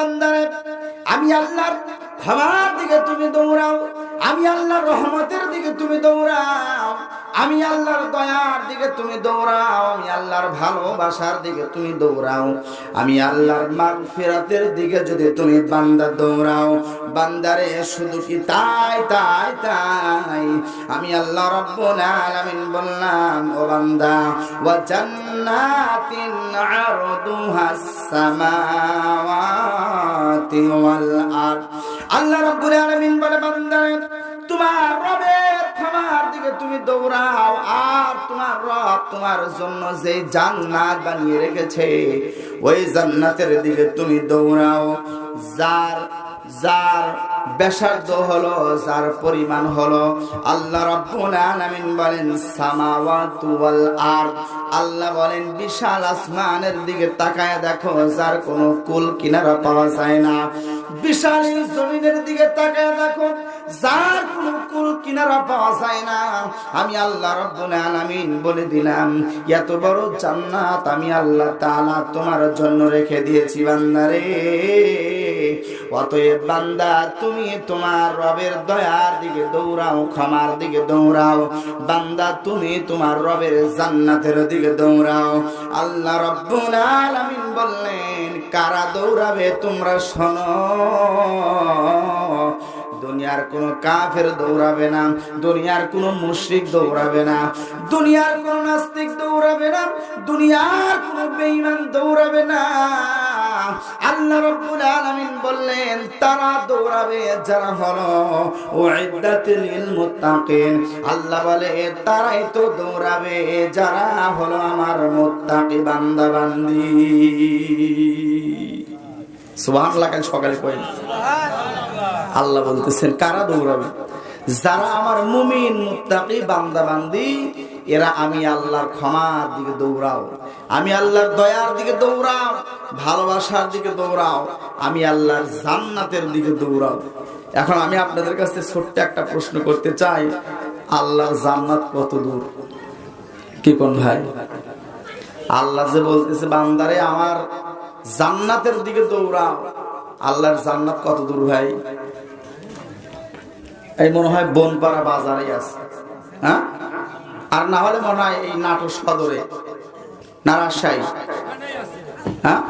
বান্দারে, আমি আল্লাহর ক্ষমার দিকে তুমি দৌড়াও, আমি আল্লাহর রহমতের দিকে তুমি দৌড়াও, আমি আল্লাহর দয়ার দিকে তুমি দৌড়াও, আমি আল্লাহর ভালোবাসার দিকে তুমি দৌড়াও, আমি আল্লাহর মাগফিরাতের দিকে যদি তুমি বান্দা দৌড়াও, বান্দারে শুধু কি তাই তাই তাই? আমি আল্লাহ রব্বুল আলামিন বললাম, ও বান্দা, ওয়া জান্নাতিন আরদুহাস সামাওয়াতি ওয়াল আরদ। আল্লাহ রব্বুল আলামিন বলে বান্দারে তোমার রবের ক্ষমার দিকে তুমি দৌড়াও, আর তোমার রব তোমার জন্য যে জান্নাত বানিয়ে রেখেছে, ওই জান্নাতের দিকে তুমি দৌড়াও। যার যার ব্যাসার্ধ হলো, যার পরিমাণ হলো, আল্লাহ রাব্বুল আলামিন বলেন, সামাওয়াতু ওয়াল আরদ। আল্লাহ বলেন, বিশাল আসমানের দিকে তাকায় দেখো, যার কোনো কুল কিনারা পাওয়া যায় না। বিশাল জমিনের দিকে তাকায় দেখো, যার কোনো কুল কিনারা পাওয়া যায় না। আমি আল্লাহ রাব্বুল আলামিন বলে দিলাম, এত বড় জান্নাত আমি আল্লাহ তাআলা তোমার জন্য রেখে দিয়েছি, বান্দারে। অতএব বান্দা, তুমি তোমার রবের দয়ার দিকে দৌড়াও, ক্ষমার দিকে দৌড়াও। বান্দা, তুমি তোমার রবের জান্নাতের দিকে দৌড়াও। আল্লাহ রব্বুল আলামিন বললেন, কারা দৌড়াবে তোমরা শোনো। দুনিয়ার কোন কাফের দৌড়াবে না, দুনিয়ার কোন মুশরিক দৌড়াবে না, দুনিয়ার কোন নাস্তিক দৌড়াবে না, দুনিয়ার কোন বেঈমান দৌড়াবে না। আল্লাহ রাব্বুল আলামিন বললেন তারা দৌড়াবে যারা হলো উইদ্দাতুল মুত্তাকিন। আল্লাহ বলে তারাই তো দৌড়াবে যারা হলো আমার মুত্তাকি বান্দা বান্দি সুবহানাল্লাহ কাল সকালে কইলেন আল্লাহ বলতেছেন কারা দৌড়াবে? যারা আমার মুমিন মুত্তাকি বান্দা বান্দি এরা আমি আল্লাহর ক্ষমার দিকে দৌড়াও। আমি আল্লাহর দয়ার দিকে দৌড়াও, ভালোবাসার দিকে দৌড়াও, আমি আল্লাহর জান্নাতের দিকে দৌড়াও। এখন আমি আপনাদের কাছে ছোট্ট একটা প্রশ্ন করতে চাই, আল্লাহর জান্নাত কত দূর? কি কোন ভাই? আল্লাহ যে বলতেছে, বান্দারে, আমার জান্নাতের দিকে দৌড়াও। আল্লাহর জান্নাত কত দূর ভাই? এই মনে হয় বনপাড়া বাজারে আছে। হ্যাঁ? আর না হলে মনে হয় এই নাটোর সদরে না রাজশাহী হ্যাঁ?